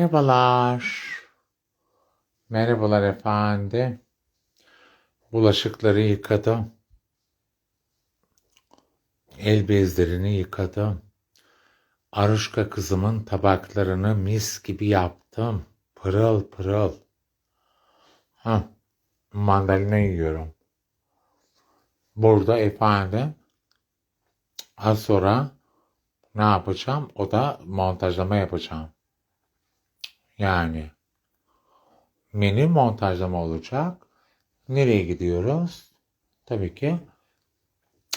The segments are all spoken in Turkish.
Merhabalar. Merhabalar efendim. Bulaşıkları yıkadım. El bezlerini yıkadım. Aruşka kızımın tabaklarını mis gibi yaptım. Pırıl pırıl. Ha, mandalina yiyorum. Burada efendim az sonra ne yapacağım? O da montajlama yapacağım. Yani menü montajlama olacak. Nereye gidiyoruz? Tabii ki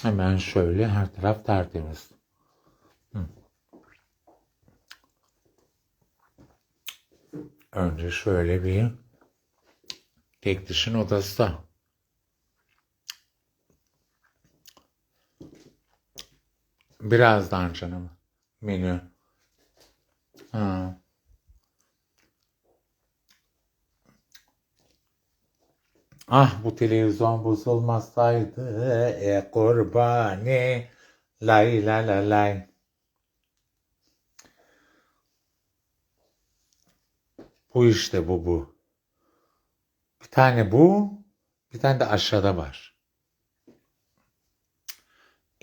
hemen şöyle her taraf tertemiz. Hı. Önce şöyle bir tek dişin odası. Birazdan canım menü. Ha. Ah bu televizyon bozulmasaydı e kurbani lay la la lay. Bu işte bu bu. Bir tane bu, bir tane de aşağıda var.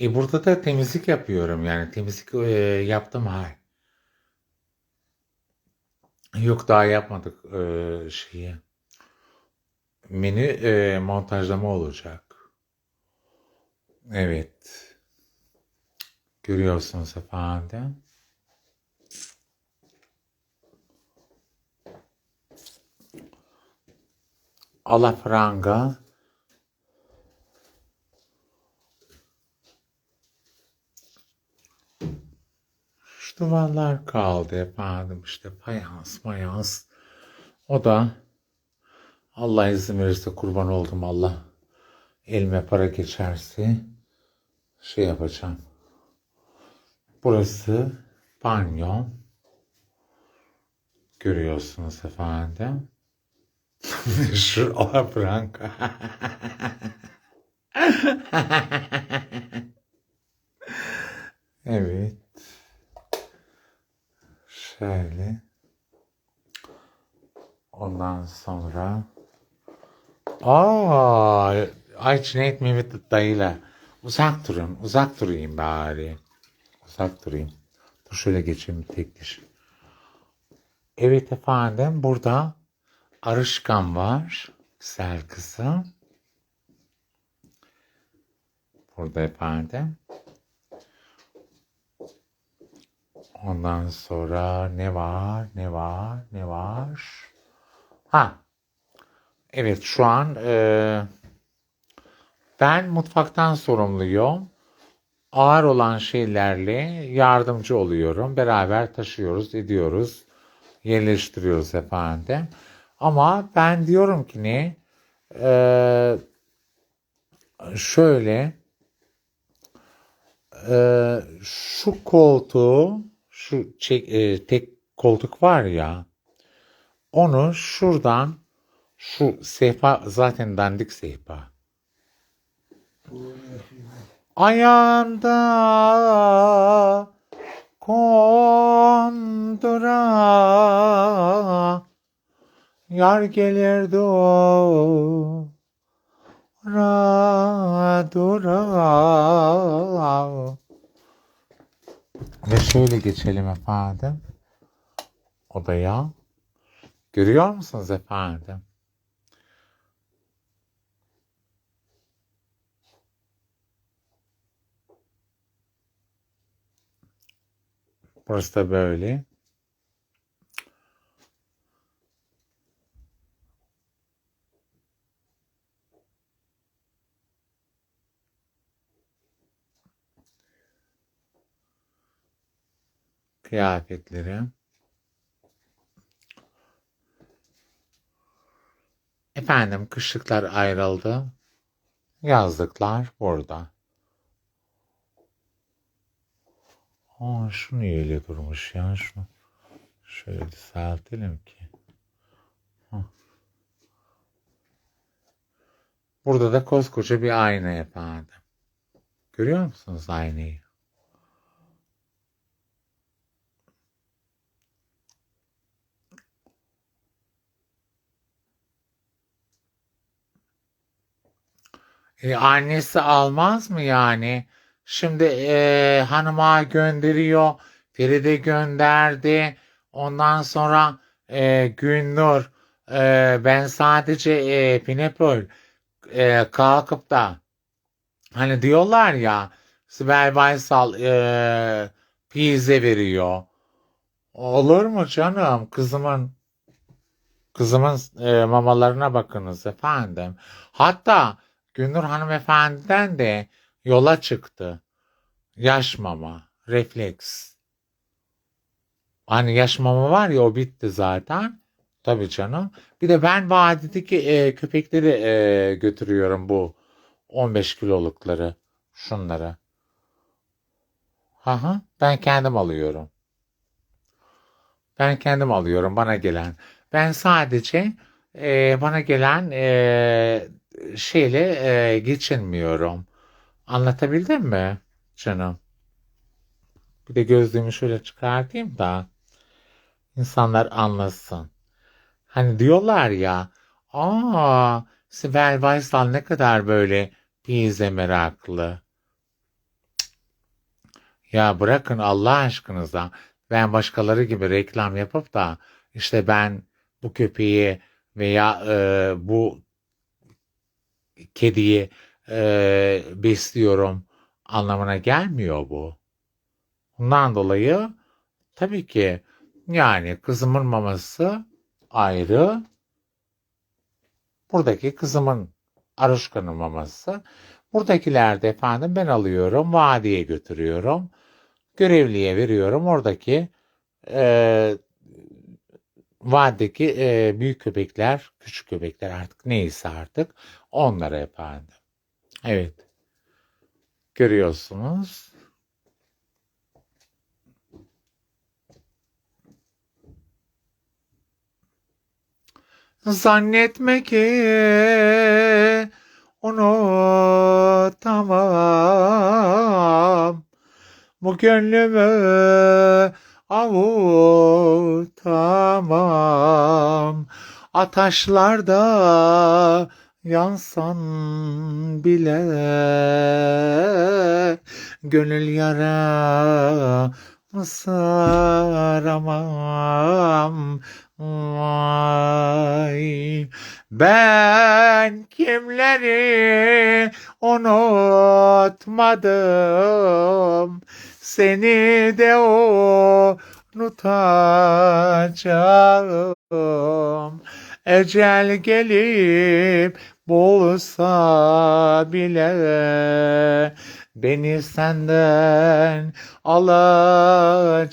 E burada da temizlik yapıyorum yani temizlik e, yaptım hay. Yok daha yapmadık e, şeyi. Menü e, montajlama olacak. Evet. Görüyorsunuz efendim. Alafranga. Şu duvarlar kaldı efendim işte fayans mayans. O da Allah izin verirse kurban oldum Allah. Elime para geçerse şey yapacağım. Burası banyo. Görüyorsunuz efendim. Şu alafranga. evet. Şöyle. Ondan sonra Aa, ay Cüneyt Mehmet dayıyla uzak durun, uzak durayım bari. Uzak durayım. Dur şöyle geçeyim tek diş. Evet efendim burada Arışkan var. Güzel kızım. Burada efendim. Ondan sonra ne var, ne var, ne var? Ha. Evet şu an e, ben mutfaktan sorumluyum. Ağır olan şeylerle yardımcı oluyorum. Beraber taşıyoruz, ediyoruz, yerleştiriyoruz efendim. Ama ben diyorum ki ne? E, şöyle e, şu koltuğu şu çek, e, tek koltuk var ya onu şuradan şu sehpa zaten dandik sehpa. Ayağında kondura yar gelirdi o dura dura ve şöyle geçelim efendim odaya. Görüyor musunuz efendim? Burası da böyle. Kıyafetleri. Efendim kışlıklar ayrıldı. Yazlıklar burada. Ama şu niye öyle durmuş ya şunu. Şöyle düzeltelim ki. Burada da koskoca bir ayna efendim. Görüyor musunuz aynayı? E annesi almaz mı yani? Şimdi e, hanıma gönderiyor. Feride gönderdi. Ondan sonra e, Günnur e, ben sadece e, Pinepol e, kalkıp da hani diyorlar ya Sibel Baysal e, pize veriyor. Olur mu canım? Kızımın kızımın e, mamalarına bakınız efendim. Hatta Günnur hanımefendiden de yola çıktı. Yaş mama, refleks. Hani yaş mama var ya o bitti zaten. Tabii canım. Bir de ben vadideki e, köpekleri e, götürüyorum bu 15 kilolukları. Şunları. Aha, ben kendim alıyorum. Ben kendim alıyorum bana gelen. Ben sadece e, bana gelen e, şeyle e, geçinmiyorum. Anlatabildim mi canım? Bir de gözlüğümü şöyle çıkartayım da insanlar anlasın. Hani diyorlar ya, aa Sibel Baysal ne kadar böyle pizza meraklı. Ya bırakın Allah aşkınıza. Ben başkaları gibi reklam yapıp da işte ben bu köpeği veya e, bu kediyi e, besliyorum anlamına gelmiyor bu. Bundan dolayı tabii ki yani kızımın maması ayrı. Buradaki kızımın Aruşka'nın maması. Buradakiler de efendim ben alıyorum, vadiye götürüyorum. Görevliye veriyorum. Oradaki e, vadideki e, büyük köpekler, küçük köpekler artık neyse artık onlara efendim. Evet. Görüyorsunuz. Zannetme ki unutamam. Bu gönlümü avutamam. Ataşlarda yansan bile gönül yaramı saramam. Vay. Ben kimleri unutmadım. Seni de unutacağım. Ecel gelip bulsa bile beni senden alacağım.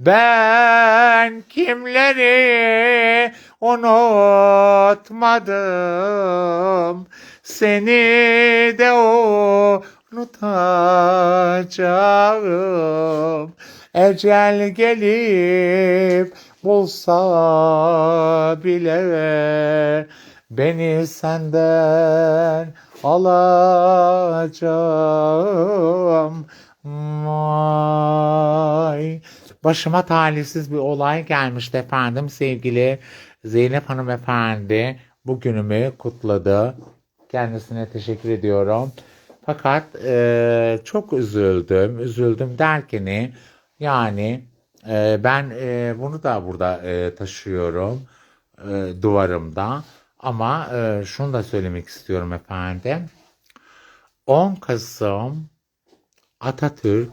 Ben kimleri unutmadım. Seni de unutacağım. Ecel gelip bulsa bile beni senden alacağım. Vay. Başıma talihsiz bir olay gelmişti efendim. Sevgili Zeynep hanımefendi bugünümü kutladı. Kendisine teşekkür ediyorum. Fakat e, çok üzüldüm. Üzüldüm derken yani e, ben e, bunu da burada e, taşıyorum e, duvarımda. Ama e, şunu da söylemek istiyorum efendim. 10 Kasım Atatürk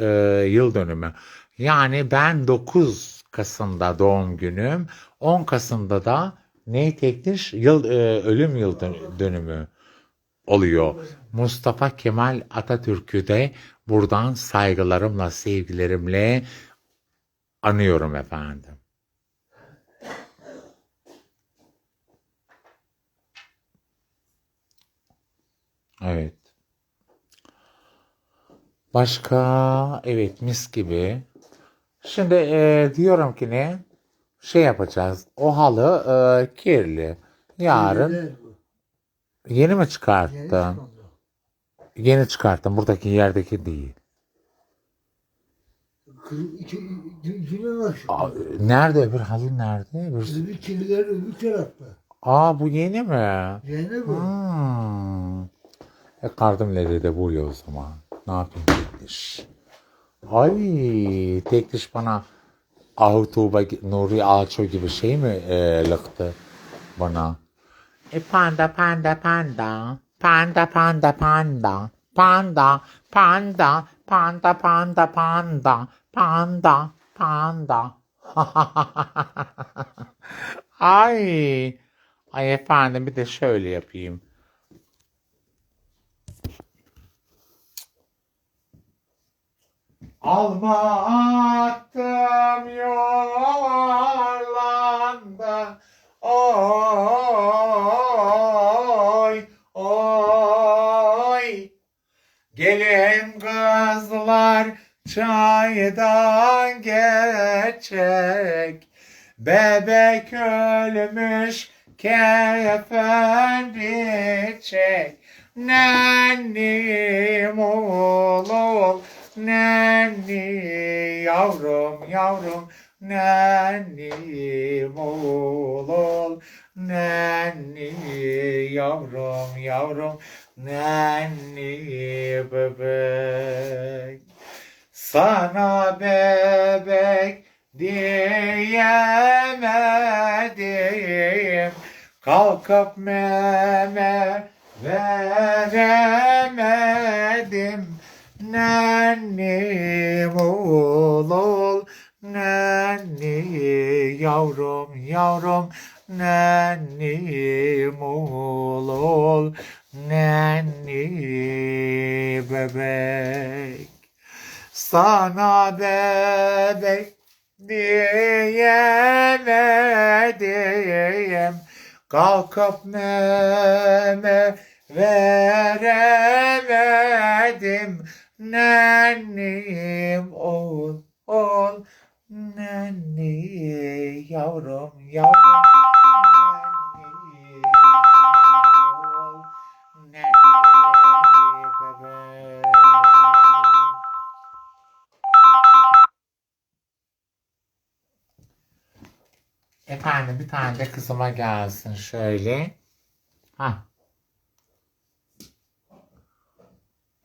e, yıl dönümü. Yani ben 9 Kasım'da doğum günüm. 10 Kasım'da da ne tektir? Yıl, e, ölüm yıl dön- dönümü oluyor. Mustafa Kemal Atatürk'ü de buradan saygılarımla, sevgilerimle anıyorum efendim. Evet. Başka evet mis gibi. Şimdi e, diyorum ki ne? Şey yapacağız. O halı e, kirli. Yarın yeni mi çıkarttın? Yeni çıkarttım. Buradaki yerdeki değil. Nasıl? Aa, nerede öbür halı nerede? Öbür... Öbür kirliler öbür tarafta. Aa bu yeni mi? Yeni bu. Hmm. E kardım nerede buluyor o zaman. Ne yapayım tekliş? Ay tekliş bana Ahutuba Nuri Alço gibi şey mi e, lıktı bana? E panda panda panda panda panda panda panda panda panda panda panda panda panda Ay ay efendim bir de şöyle yapayım. Alma attım yuvarlandı. Bebek ölmüş kefen biçek. Nennim oğlum, nenni yavrum yavrum, nennim oğlum, nenni yavrum yavrum, nenni bebek. Sana bebek diyemedim. Kalkıp meme veremedim. Nennim oğul ol Nenni yavrum yavrum. Nennim oğul ol Nenni bebek. Sana bebek diyemedim Kalkıp meme veremedim? Nennim ol ol Nenni yavrum yavrum Efendim bir tane de kızıma gelsin şöyle. Ha.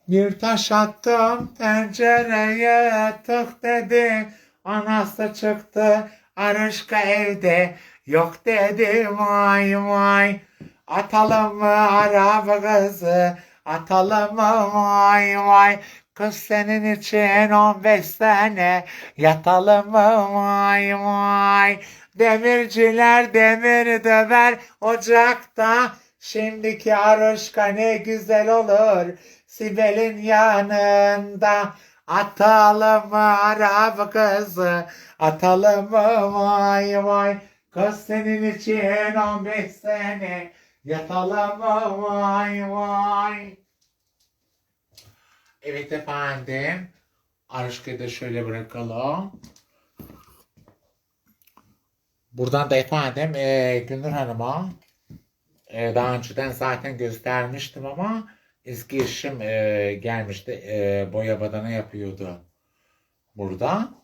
Bir taş attım pencereye tık dedi. Anası çıktı Arışka evde yok dedi vay vay. Atalım mı araba kızı atalım mı vay vay. Kız senin için 15 sene yatalım mı vay vay. Demirciler demir döver ocakta. Şimdiki Aruşka ne güzel olur. Sibel'in yanında. Atalım Arap kızı? Atalım vay vay? Kız senin için 15 sene. Yatalım vay vay? Evet efendim. Aruşka'yı da şöyle bırakalım. Buradan da efendim e, Gülnur Hanım'a e, daha önceden zaten göstermiştim ama eski eşim e, gelmişti. E, boya badana yapıyordu burada.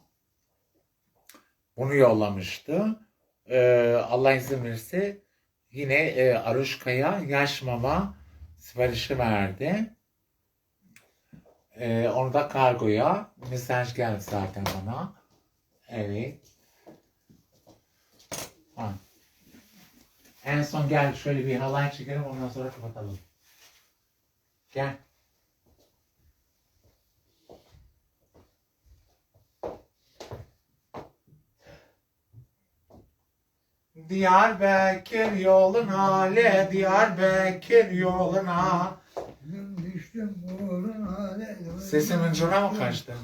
Bunu yollamıştı. E, Allah izin verirse yine e, Aruşka'ya yaş mama siparişi verdi. E, onu da kargoya mesaj geldi zaten bana. Evet. Ha. En son gel şöyle bir halay çekelim ondan sonra kapatalım. Gel. Diyarbakır yoluna, le Diyarbakır yoluna. Düştüm uğruna. Sesimin cına mı kaçtı?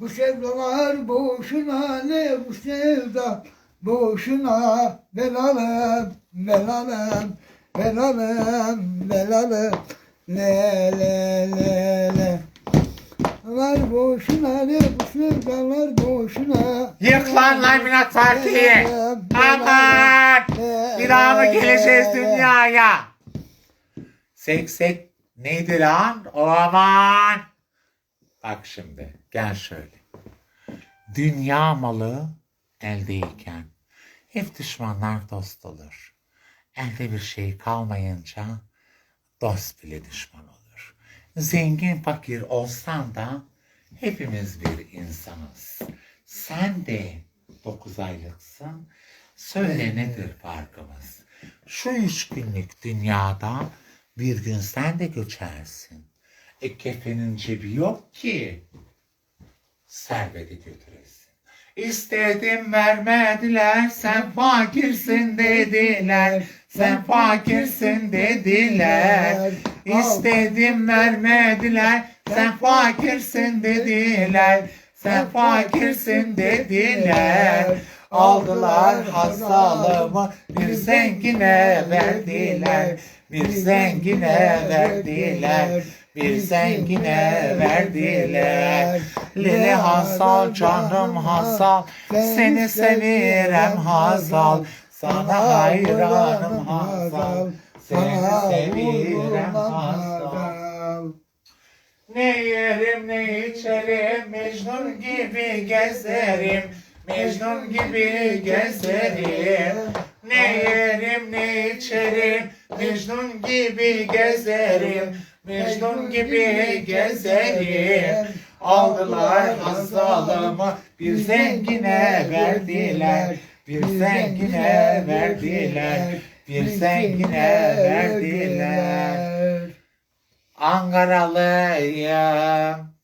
Bu sevdalar boşuna ne bu sevda boşuna belalım belalım belalım belalım le le le le Var boşuna ne bu sevdalar boşuna Yık lan Laminat Parti'yi. Aman! Bir mı geleceğiz dünyaya? Seksek neydi lan? O aman! Bak şimdi gel şöyle. Dünya malı eldeyken hep düşmanlar dost olur. elde bir şey kalmayınca dost bile düşman olur. Zengin fakir olsan da hepimiz bir insanız. Sen de dokuz aylıksın. Söyle nedir farkımız? Şu üç günlük dünyada bir gün sen de göçersin. E kefenin cebi yok ki. Serveti götüresin. İstedim vermediler, sen fakirsin dediler. Sen fakirsin dediler. İstedim vermediler, sen fakirsin dediler. Sen fakirsin dediler. Aldılar hastalığımı bir zengine verdiler. Bir zengine verdiler. Bir zengine verdiler. Lili Hasal canım Hasal. seni sevirem Hasal sana hayranım Hasal seni sevirem Hasal ne yerim ne içerim Mecnun gibi gezerim Mecnun gibi gezerim Ne yerim ne içerim Mecnun gibi gezerim Mecnun gibi gezerim Aldılar hastalığımı bir zengine verdiler Bir zengine verdiler Bir zengine verdiler Ankaralıyım.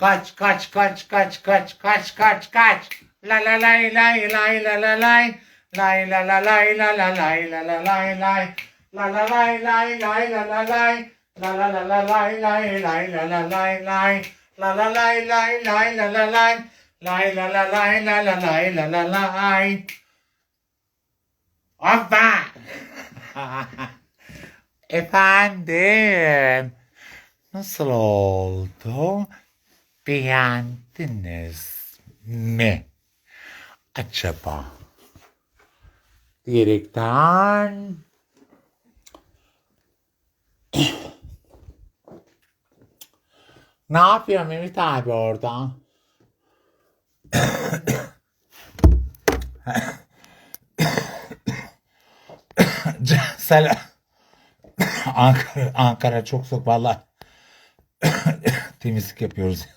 Kaç kaç kaç kaç kaç kaç kaç kaç. La la lay lay lay la la lay. Lay la la lay la la lay la la lay lay. La la lay lay lay la la lay. La la la la lay lay lay la la lay lay. La la lay lay lay la la lay. Lay la la lay la la lay la la lay. Hoppa! Efendim, nasıl oldu? Beğendiniz mi? Acaba? Diyerekten ne yapıyor Mehmet abi orada? Selam. Ankara, Ankara çok soğuk valla. Temizlik yapıyoruz.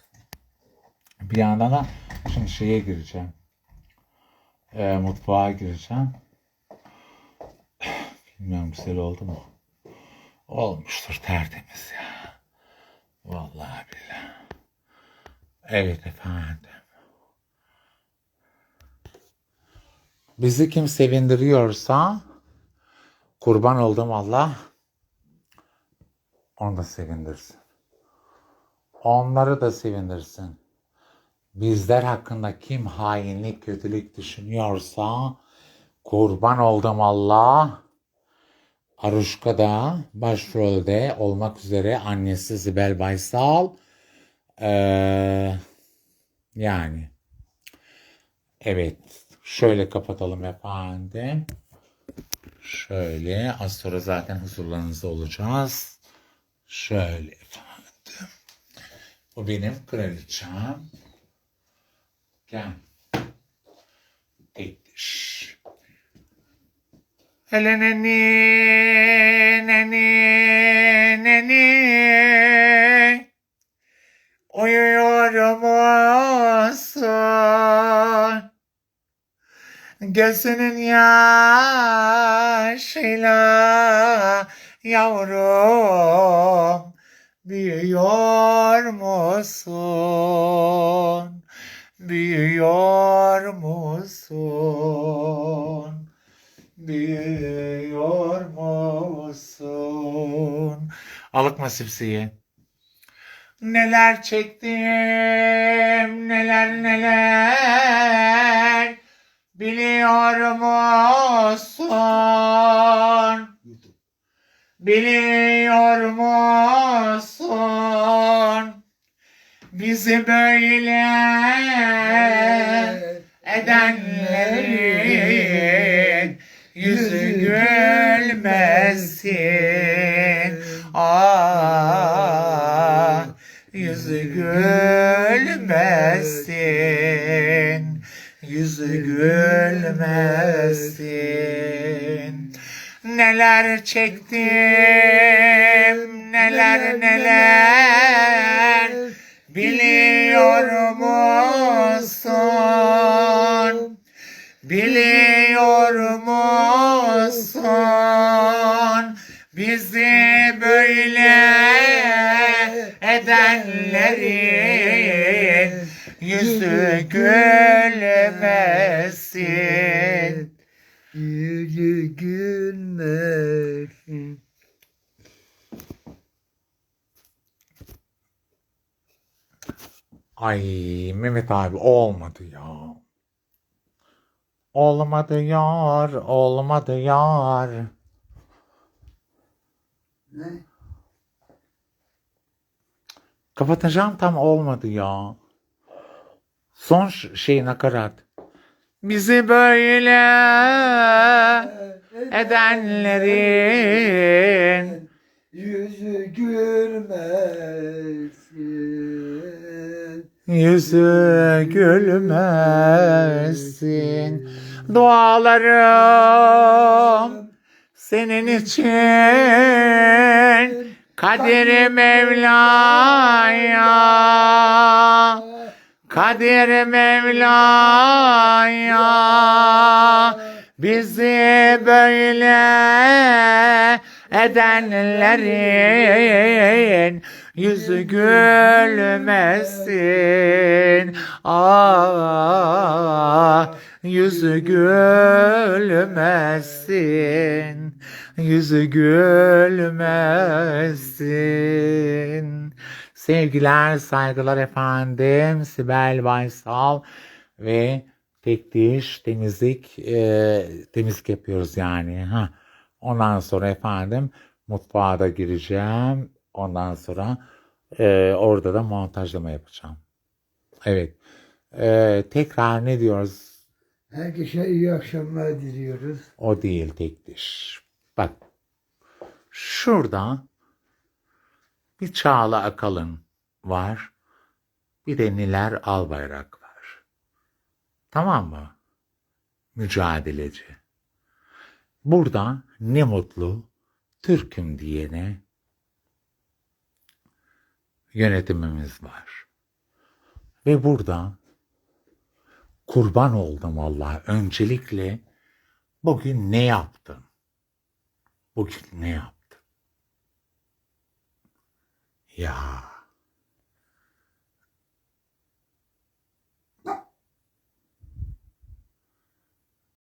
Bir yandan da şimdi şeye gireceğim. Ee, mutfağa gireceğim. Bilmiyorum güzel oldu mu? Olmuştur tertemiz ya. Vallahi billahi. Evet efendim. Bizi kim sevindiriyorsa kurban oldum Allah onu da sevindirsin. Onları da sevindirsin. Bizler hakkında kim hainlik, kötülük düşünüyorsa kurban oldum Allah. Aruşka da başrolde olmak üzere annesi Sibel Baysal. Ee, yani evet şöyle kapatalım efendim. Şöyle az sonra zaten huzurlarınızda olacağız. Şöyle efendim. Bu benim kraliçem. Gel. Tek diş. Hele neni, neni, neni. Uyuyorum olsun. Gözünün yaşıyla yavrum büyüyor musun? Büyüyor musun? Büyüyor musun? Alıkma sipsiyi. Neler çektim, neler neler biliyor musun? Biliyor musun? Bizi böyle edenlerin gülmesin. Ah, yüzü gülmesin. Yüzü gülmesin. Neler çektim, neler neler biliyor musun? Biliyor musun? Edenlerin yüzü gülmesin. Yüzü gülmesin. Ay Mehmet abi olmadı ya. Olmadı yar, olmadı yar. Kapatacağım tam olmadı ya. Son şey nakarat. Bizi böyle edenlerin Yüzü gülmesin. yüzü gülmesin. Dualarım senin için Kadir Mevla'ya. Kadir Mevla'ya. Bizi böyle edenlerin yüzü gülmesin. Ah, yüzü gülmesin. Yüzü gülmesin. Sevgiler, saygılar efendim. Sibel Baysal ve tek diş temizlik e, temizlik yapıyoruz yani. Ha. Ondan sonra efendim mutfağa da gireceğim. Ondan sonra e, orada da montajlama yapacağım. Evet. E, tekrar ne diyoruz? Herkese iyi akşamlar diliyoruz. O değil tek diş. Bak. Şurada bir Çağla Akalın var. Bir de Niler Albayrak var. Tamam mı? Mücadeleci. Burada ne mutlu Türk'üm diyene yönetimimiz var. Ve burada kurban oldum Allah. Öncelikle bugün ne yaptın? Bugün ne yaptın? Ya